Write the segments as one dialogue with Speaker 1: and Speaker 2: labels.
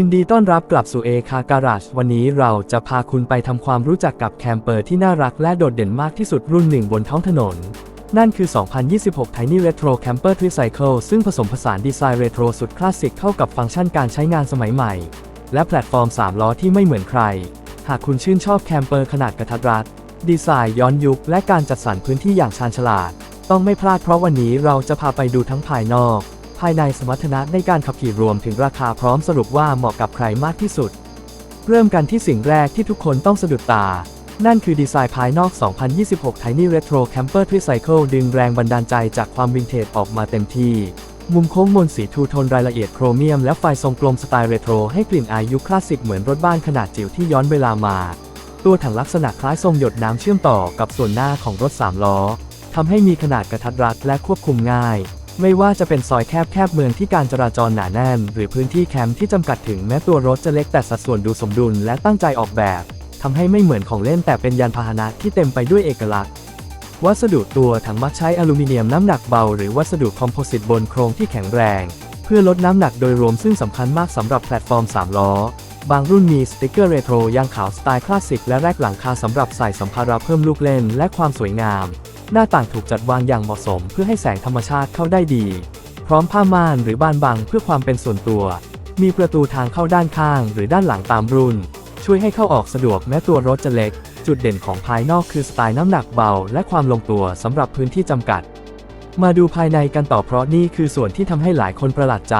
Speaker 1: ยินดีต้อนรับกลับสู่เอคาการาชวันนี้เราจะพาคุณไปทำความรู้จักกับแคมเปอร์ที่น่ารักและโดดเด่นมากที่สุดรุ่นหนึ่งบนท้องถนน นั่นคือ 2026 Tiny Retro Camper Tricycle ซึ่งผสมผสานดีไซน์เรโทรสุดคลาสสิกเข้ากับฟังก์ชันการใช้งานสมัยใหม่ และแพลตฟอร์ม 3 ล้อที่ไม่เหมือนใคร หากคุณชื่นชอบแคมเปอร์ขนาดกระทัดรัด ดีไซน์ย้อนยุค และการจัดสรรพื้นที่อย่างชาญฉลาด ต้องไม่พลาดเพราะวันนี้เราจะพาไปดูทั้งภายนอก ภายในสมรรถนะในการขับขี่รวมถึงราคาพร้อมสรุปว่าเหมาะกับใครมากที่สุด เริ่มกันที่สิ่งแรกที่ทุกคนต้องสะดุดตา นั่นคือดีไซน์ภายนอก 2026 Tiny Retro Camper Tricycle ดึงแรงบันดาลใจจากความวินเทจออกมาเต็มที่ มุมโค้งมนสีทูโทนรายละเอียดโครเมียมและไฟทรงกลมสไตล์เรโทรให้กลิ่นอายยุคคลาสสิกเหมือนรถบ้านขนาดจิ๋วที่ย้อนเวลามา ตัวถังลักษณะคล้ายทรงหยดน้ำเชื่อมต่อกับส่วนหน้าของรถ3ล้อทำให้มีขนาดกระทัดรัดและควบคุมง่าย ไม่ว่าจะเป็นซอยแคบๆเมืองที่การจราจรหนาแน่น หรือพื้นที่แคมป์ที่จำกัดถึงแม้ตัวรถจะเล็กแต่สัดส่วนดูสมดุลและตั้งใจออกแบบทำให้ไม่เหมือนของเล่นแต่เป็นยานพาหนะที่เต็มไปด้วยเอกลักษณ์ วัสดุตัวถังมักใช้อลูมิเนียมน้ำหนักเบา หรือวัสดุคอมโพสิตบนโครงที่แข็งแรง เพื่อลดน้ำหนักโดยรวมซึ่งสำคัญมากสำหรับแพลตฟอร์ม 3 ล้อ บางรุ่นมีสติกเกอร์เรโทรยางขาวสไตล์คลาสสิกและแรกหลังคาสำหรับใส่สัมภาระเพิ่มลูกเล่นและความสวยงาม หน้าต่างถูกจัดวางอย่างเหมาะสมเพื่อให้แสงธรรมชาติเข้าได้ดี พร้อมผ้าม่านหรือบานบังเพื่อความเป็นส่วนตัว มีประตูทางเข้าด้านข้างหรือด้านหลังตามรุ่น ช่วยให้เข้าออกสะดวกแม้ตัวรถจะเล็ก จุดเด่นของภายนอกคือสไตล์น้ำหนักเบา และความลงตัวสำหรับพื้นที่จำกัด มาดูภายในกันต่อเพราะนี่คือส่วนที่ทำให้หลายคนประหลาดใจ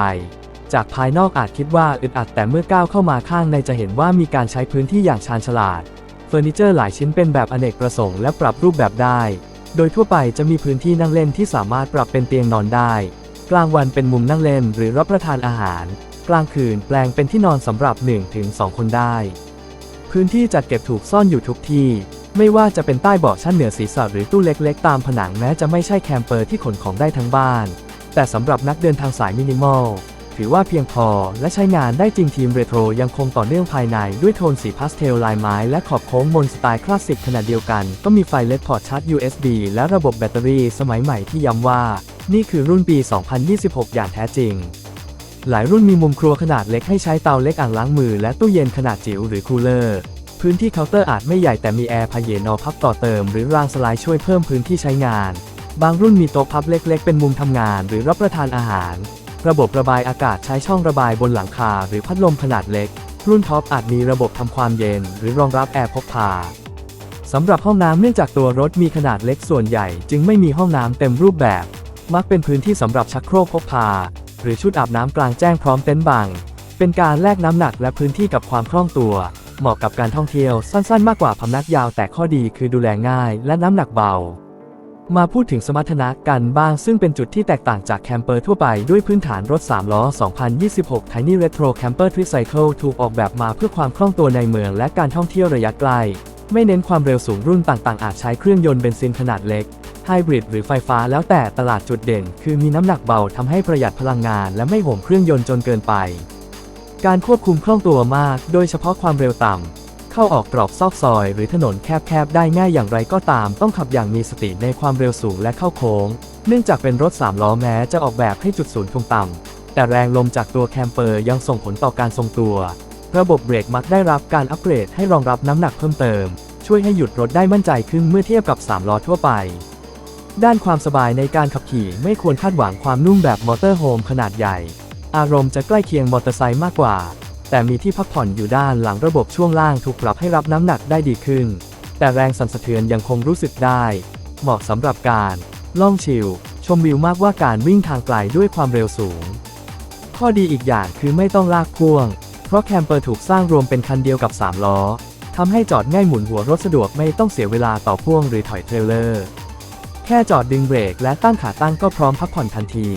Speaker 1: จากภายนอกอาจคิดว่าอึดอัดแต่เมื่อก้าวเข้ามาข้างในจะเห็นว่ามีการใช้พื้นที่อย่างชาญฉลาดเฟอร์นิเจอร์หลายชิ้นเป็นแบบอเนกประสงค์และปรับรูปแบบได้ โดยทั่วไปจะมีพื้นที่นั่งเล่นที่สามารถปรับเป็นเตียงนอนได้ กลางวันเป็นมุมนั่งเล่นหรือรับประทานอาหาร กลางคืนแปลงเป็นที่นอนสำหรับ 1-2 คนได้ พื้นที่จัดเก็บถูกซ่อนอยู่ทุกที่ ไม่ว่าจะเป็นใต้เบาะชั้นเหนือศีรษะหรือตู้เล็กๆ ตามผนังแม้จะไม่ใช่แคมเปอร์ที่ขนของได้ทั้งบ้าน แต่สำหรับนักเดินทางสายมินิมอล ถือว่าเพียงพอ และใช้งานได้จริงทีมเรโทรยังคงต่อเนื่องภายในด้วยโทนสีพาสเทลลายไม้และขอบโค้งมนสไตล์คลาสสิกขนาดเดียวกัน ก็มีไฟเลดพอร์ตชาร์จ USB และระบบแบตเตอรี่สมัยใหม่ที่ย้ำว่า นี่คือรุ่นปี 2026 อย่างแท้จริงหลายรุ่นมีมุมครัวขนาดเล็กให้ใช้เตาเล็กอ่างล้างมือและตู้เย็นขนาดจิ๋วหรือคูลเลอร์ พื้นที่เคาน์เตอร์อาจไม่ใหญ่แต่มีแอร์พาเยนอพับต่อเติมหรือรางสไลด์ช่วยเพิ่มพื้นที่ใช้งาน บางรุ่นมีโต๊ะพับเล็กๆ เป็นมุมทำงานหรือรับประทานอาหาร ระบบระบายอากาศใช้ช่องระบายบนหลังคาหรือพัดลมขนาดเล็ก รุ่นท็อปอาจมีระบบทำความเย็น หรือรองรับแอร์พกพาสำหรับห้องน้ำเนื่องจากตัวรถมีขนาดเล็กส่วนใหญ่ จึงไม่มีห้องน้ำเต็มรูปแบบ มักเป็นพื้นที่สำหรับชักโครกพกพา หรือชุดอาบน้ำกลางแจ้งพร้อมเต็นท์บัง เป็นการแลกน้ำหนักและพื้นที่กับความคล่องตัว เหมาะกับการท่องเที่ยวสั้นๆ มากกว่าพำนักยาวแต่ข้อดีคือดูแลง่าย และน้ำหนักเบา มาพูดถึงสมรรถนะกันบ้างซึ่งเป็นจุดที่แตกต่างจากแคมเปอร์ทั่วไปด้วยพื้นฐานรถ 3 ล้อ 2026 Tiny Retro Camper Tricycle ถูกออกแบบมาเพื่อความคล่องตัวในเมืองและการท่องเที่ยวระยะไกล ไม่เน้นความเร็วสูงรุ่นต่างๆ อาจใช้เครื่องยนต์เบนซินขนาดเล็ก ไฮบริดหรือไฟฟ้าแล้วแต่ตลาดจุดเด่น คือมีน้ำหนักเบาทำให้ประหยัดพลังงานและไม่โหมเครื่องยนต์จนเกินไป การควบคุมคล่องตัวมาก โดยเฉพาะความเร็วต่ำ เข้าออกตรอกซอกซอย หรือถนนแคบๆ ได้ง่ายอย่างไรก็ตาม ต้องขับอย่างมีสติในความเร็วสูงและเข้าโค้ง เนื่องจากเป็นรถ3ล้อแม้จะออกแบบให้จุดศูนย์ทงต่ำ แต่แรงลมจากตัวแคมเปอร์ยังส่งผลต่อการทรงตัว ระบบเบรกมักได้รับการอัปเกรดให้รองรับน้ำหนักเพิ่มเติม ช่วยให้หยุดรถได้มั่นใจขึ้นเมื่อเทียบกับ3ล้อทั่วไปด้านความสบายในการขับขี่ไม่ควรคาดหวังความนุ่มแบบมอเตอร์โฮมขนาดใหญ่ อารมณ์จะใกล้เคียงมอเตอร์ไซค์มากกว่า แต่มีที่พักผ่อนอยู่ด้านหลังระบบช่วงล่างถูกปรับให้รับน้ำหนักได้ดีขึ้น แต่แรงสั่นสะเทือนยังคงรู้สึกได้ เหมาะสำหรับการล่องชิลชมวิวมากกว่าการวิ่งทางไกลด้วยความเร็วสูง ข้อดีอีกอย่างคือไม่ต้องลากพ่วง เพราะแคมเปอร์ถูกสร้างรวมเป็นคันเดียวกับ 3 ล้อทำให้จอดง่ายหมุนหัวรถสะดวกไม่ต้องเสียเวลาต่อพ่วงหรือถอยเทรลเลอร์ แค่จอดดึงเบรกและตั้งขาตั้งก็พร้อมพักผ่อนทันที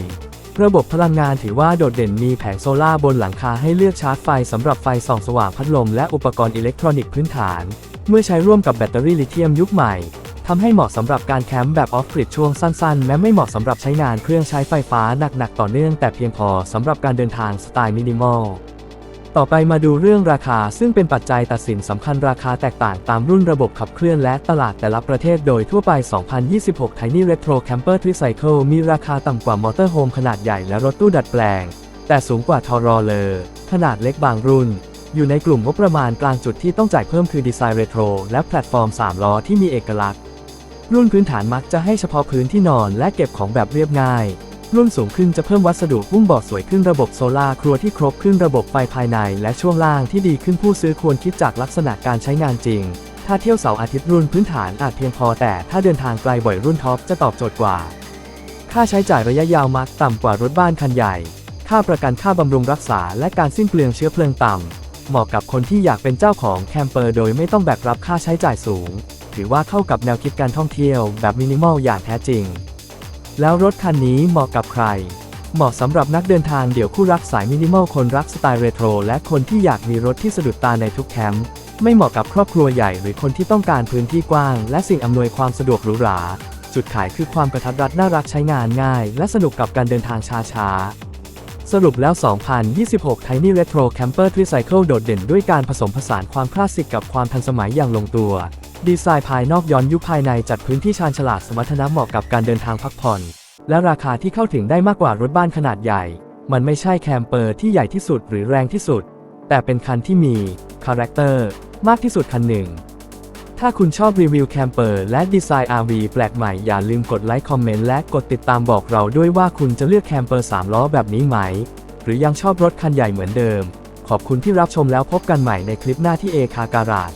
Speaker 1: ระบบพลังงานถือว่าโดดเด่นมีแผงโซล่าบนหลังคาให้เลือกชาร์จไฟสำหรับไฟส่องสว่างพัดลมและอุปกรณ์อิเล็กทรอนิกส์พื้นฐาน เมื่อใช้ร่วมกับแบตเตอรี่ลิเธียมยุคใหม่ทำให้เหมาะสำหรับการแคมป์แบบออฟกริดช่วงสั้นๆ แม้ไม่เหมาะสำหรับใช้งานเครื่องใช้ไฟฟ้าหนักๆต่อเนื่องแต่เพียงพอสำหรับการเดินทางสไตล์มินิมอล ต่อไปมาดูเรื่องราคาซึ่งเป็นปัจจัยตัดสินสำคัญราคาแตกต่างตามรุ่นระบบขับเคลื่อนและตลาดแต่ละประเทศโดยทั่วไป 2026 Tiny Retro Camper Tricycle มีราคาต่ำกว่ามอเตอร์โฮมขนาดใหญ่และรถตู้ดัดแปลง แต่สูงกว่าทอรอเลอร์ขนาดเล็กบางรุ่น อยู่ในกลุ่มงบประมาณกลางจุดที่ต้องจ่ายเพิ่มคือดีไซน์เรโทรและแพลตฟอร์ม 3 ล้อที่มีเอกลักษณ์ รุ่นพื้นฐานมักจะให้เฉพาะพื้นที่นอนและเก็บของแบบเรียบง่าย รุ่นสูงขึ้นจะเพิ่มวัสดุหุ้มเบาะสวยขึ้นระบบโซลาครัวที่ครบขึ้นระบบไฟภายในและช่วงล่างที่ดีขึ้นผู้ซื้อควรคิดจากลักษณะการใช้งานจริง ถ้าเที่ยวเสาร์อาทิตย์รุ่นพื้นฐานอาจเพียงพอแต่ถ้าเดินทางไกลบ่อยรุ่นท็อปจะตอบโจทย์กว่า ค่าใช้จ่ายระยะยาวมักต่ำกว่ารถบ้านคันใหญ่ ค่าประกันค่าบำรุงรักษาและการสิ้นเปลืองเชื้อเพลิงต่ำเหมาะกับคนที่อยากเป็นเจ้าของแคมเปอร์โดยไม่ต้องแบกรับค่าใช้จ่ายสูง ถือว่าเข้ากับแนวคิดการท่องเที่ยวแบบมินิมอลอย่างแท้จริง แล้วรถคันนี้เหมาะกับใคร เหมาะสำหรับนักเดินทางเดี่ยวคู่รักสายมินิมอลคนรักสไตล์เรโทรและคนที่อยากมีรถที่สะดุดตาในทุกแคมป์ไม่เหมาะกับครอบครัวใหญ่หรือคนที่ต้องการพื้นที่กว้าง และสิ่งอำนวยความสะดวกหรูหรา จุดขายคือความกระทัดรัดน่ารักใช้งานง่าย และสนุกกับการเดินทางช้าๆ สรุปแล้ว 2026 Tiny Retro Camper Tricycle โดดเด่นด้วยการผสมผสานความคลาสสิกกับความทันสมัยอย่างลงตัว ดีไซน์ภายนอกย้อนยุคภายในจัดพื้นที่ชาญฉลาดสมรรถนะเหมาะกับการเดินทางพักผ่อน และราคาที่เข้าถึงได้มากกว่ารถบ้านขนาดใหญ่ มันไม่ใช่แคมเปอร์ที่ใหญ่ที่สุดหรือแรงที่สุด แต่เป็นคันที่มีคาแรคเตอร์มากที่สุดคันหนึ่ง ถ้าคุณชอบรีวิวแคมเปอร์และดีไซน์ RV แปลกใหม่อย่าลืมกดไลค์คอมเมนต์และกดติดตามบอกเราด้วยว่าคุณจะเลือกแคมเปอร์3ล้อแบบนี้ไหม หรือยังชอบรถคันใหญ่เหมือนเดิม ขอบคุณที่รับชมแล้วพบกันใหม่ในคลิปหน้าที่เอคาการาจ